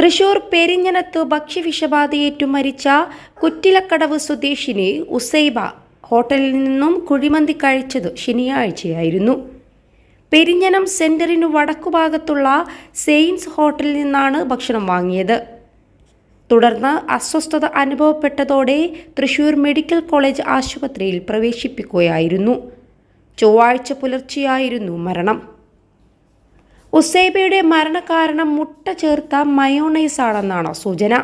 തൃശൂർ പെരിഞ്ഞനത്ത് ഭക്ഷ്യവിഷബാധയേറ്റു മരിച്ച കുറ്റിലക്കടവ് സ്വദേശിനി ഉസൈബ ഹോട്ടലിൽ നിന്നും കുഴിമന്തി കഴിച്ചത് ശനിയാഴ്ചയായിരുന്നു. പെരിഞ്ഞനം സെന്ററിനു വടക്കുഭാഗത്തുള്ള സെയിൻസ് ഹോട്ടലിൽ നിന്നാണ് ഭക്ഷണം വാങ്ങിയത്. തുടർന്ന് അസ്വസ്ഥത അനുഭവപ്പെട്ടതോടെ തൃശൂർ മെഡിക്കൽ കോളേജ് ആശുപത്രിയിൽ പ്രവേശിപ്പിക്കുകയായിരുന്നു. ചൊവ്വാഴ്ച പുലർച്ചെയായിരുന്നു മരണം. ഉസൈബയുടെ മരണകാരണം മുട്ട ചേർത്ത മയോണൈസ് ആണെന്നാണ് സൂചന.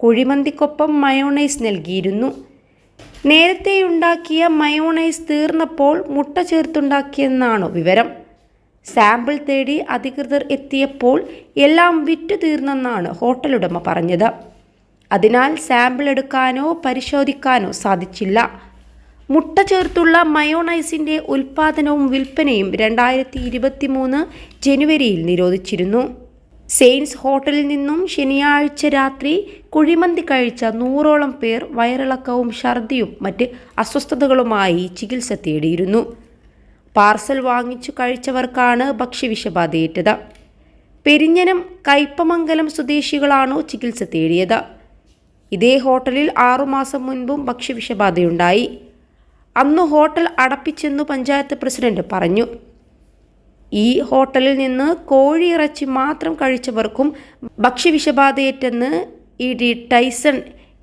കുഴിമന്തിക്കൊപ്പം മയോണൈസ് നൽകിയിരുന്നു. നേരത്തെയുണ്ടാക്കിയ മയോണൈസ് തീർന്നപ്പോൾ മുട്ട ചേർത്തുണ്ടാക്കിയെന്നാണ് വിവരം. സാമ്പിൾ തേടി അധികൃതർ എത്തിയപ്പോൾ എല്ലാം വിറ്റു തീർന്നെന്നാണ് ഹോട്ടലുടമ പറഞ്ഞത്. അതിനാൽ സാമ്പിൾ എടുക്കാനോ പരിശോധിക്കാനോ സാധിച്ചില്ല. മുട്ട ചേർത്തുള്ള മയോണൈസിന്റെ ഉൽപാദനവും വിൽപ്പനയും രണ്ടായിരത്തി ഇരുപത്തി മൂന്ന് ജനുവരിയിൽ നിരോധിച്ചിരുന്നു. സെയിൻസ് ഹോട്ടലിൽ നിന്നും ശനിയാഴ്ച രാത്രി കുഴിമന്തി കഴിച്ച നൂറോളം പേർ വയറിളക്കവും ഛർദിയും മറ്റ് അസ്വസ്ഥതകളുമായി ചികിത്സ തേടിയിരുന്നു. പാർസൽ വാങ്ങിച്ചു കഴിച്ചവർക്കാണ് ഭക്ഷ്യവിഷബാധയേറ്റത്. പെരിഞ്ഞനം കയ്പമംഗലം സ്വദേശികളാണോ ചികിത്സ തേടിയത്. ഇതേ ഹോട്ടലിൽ ആറുമാസം മുൻപും ഭക്ഷ്യവിഷബാധയുണ്ടായി. അന്ന് ഹോട്ടൽ അടപ്പിച്ചെന്ന് പഞ്ചായത്ത് പ്രസിഡന്റ് പറഞ്ഞു. ഈ ഹോട്ടലിൽ നിന്ന് കോഴിയിറച്ചി മാത്രം കഴിച്ചവർക്കും ഭക്ഷ്യവിഷബാധയേറ്റെന്ന് E D Tyson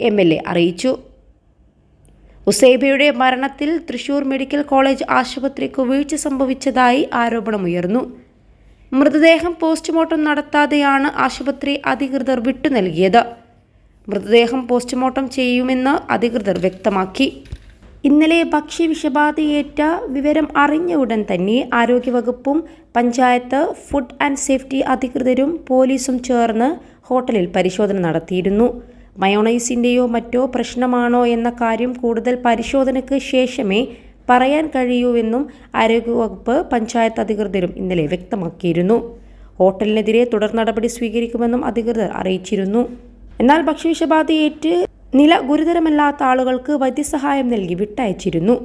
M L A അറിയിച്ചു. ഉസൈബയുടെ മരണത്തിൽ തൃശൂർ മെഡിക്കൽ കോളേജ് ആശുപത്രിക്ക് വീഴ്ച സംഭവിച്ചതായി ആരോപണമുയർന്നു. മൃതദേഹം പോസ്റ്റ്മോർട്ടം നടത്താതെയാണ് ആശുപത്രി അധികൃതർ വിട്ടു നൽകിയത് മൃതദേഹം പോസ്റ്റ്മോർട്ടം ചെയ്യുമെന്ന് അധികൃതർ വ്യക്തമാക്കി. ഇന്നലെ ഭക്ഷ്യവിഷബാധയേറ്റ വിവരം അറിഞ്ഞ ഉടൻ തന്നെ ആരോഗ്യവകുപ്പും പഞ്ചായത്ത് ഫുഡ് ആൻഡ് സേഫ്റ്റി അധികൃതരും പോലീസും ചേർന്ന് ഹോട്ടലിൽ പരിശോധന നടത്തിയിരുന്നു. മയോണൈസിന്റെയോ മറ്റോ പ്രശ്നമാണോ എന്ന കാര്യം കൂടുതൽ പരിശോധനയ്ക്ക് ശേഷമേ പറയാൻ കഴിയൂവെന്നും ആരോഗ്യവകുപ്പ് പഞ്ചായത്ത് അധികൃതരും ഇന്നലെ വ്യക്തമാക്കിയിരുന്നു. ഹോട്ടലിനെതിരെ തുടർ നടപടി സ്വീകരിക്കുമെന്നും അധികൃതർ അറിയിച്ചിരുന്നു. എന്നാൽ ഭക്ഷ്യവിഷബാധയേറ്റ് നില ഗുരുതരമല്ലാത്ത ആളുകൾക്ക് വൈദ്യസഹായം നൽകി വിട്ടയച്ചിരുന്നു